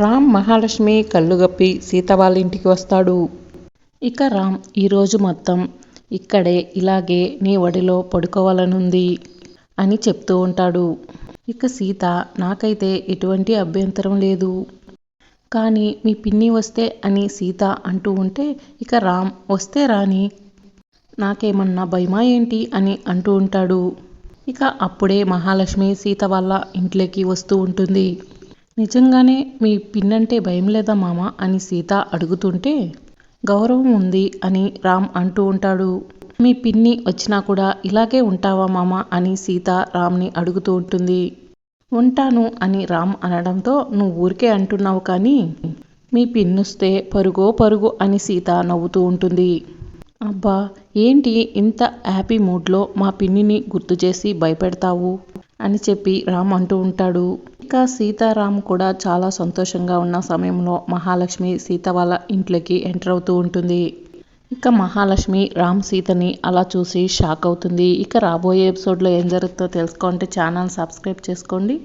రామ్ మహాలక్ష్మి కళ్ళుగప్పి సీత వాళ్ళ ఇంటికి వస్తాడు. ఇక రామ్ ఈరోజు మొత్తం ఇక్కడే ఇలాగే నీ ఒడిలో పడుకోవాలనుంది అని చెప్తూ ఉంటాడు. ఇక సీత నాకైతే ఎటువంటి అభ్యంతరం లేదు. కానీ మీ పిన్ని వస్తే అని సీత అంటూ ఉంటే ఇక రామ్ వస్తే రాని నాకేమన్నా భయమా ఏంటి అని అంటూ ఉంటాడు. ఇక అప్పుడే మహాలక్ష్మి సీత వాళ్ళ ఇంట్లోకి వస్తూ ఉంటుంది. నిజంగానే మీ పిన్నంటే భయం లేదా మామ అని సీత అడుగుతుంటే గౌరవం ఉంది అని రామ్ అంటూ ఉంటాడు. మీ పిన్ని వచ్చినా కూడా ఇలాగే ఉంటావా మామ అని సీత రామ్ని అడుగుతూ ఉంటుంది. ఉంటాను అని రామ్ అనడంతో నువ్వు ఊరికే అంటున్నావు కానీ మీ పిన్నుస్తే పరుగో పరుగు అని సీత నవ్వుతూ ఉంటుంది. అబ్బా ఏంటి ఇంత హ్యాపీ మూడ్లో మా పిన్నిని గుర్తు చేసి భయపెడతావు? అని చెప్పి రామ్ అంటూ ఉంటాడు. ఇక సీతారాం కూడా చాలా సంతోషంగా ఉన్న సమయంలో మహాలక్ష్మి సీత వాళ్ళ ఇంట్లోకి ఎంటర్ అవుతూ ఉంటుంది. ఇక మహాలక్ష్మి రామ్ సీతని అలా చూసి షాక్ అవుతుంది. ఇక రాబోయే ఎపిసోడ్లో ఏం జరుగుతుందో తెలుసుకోవాలంటే ఛానల్ సబ్స్క్రైబ్ చేసుకోండి.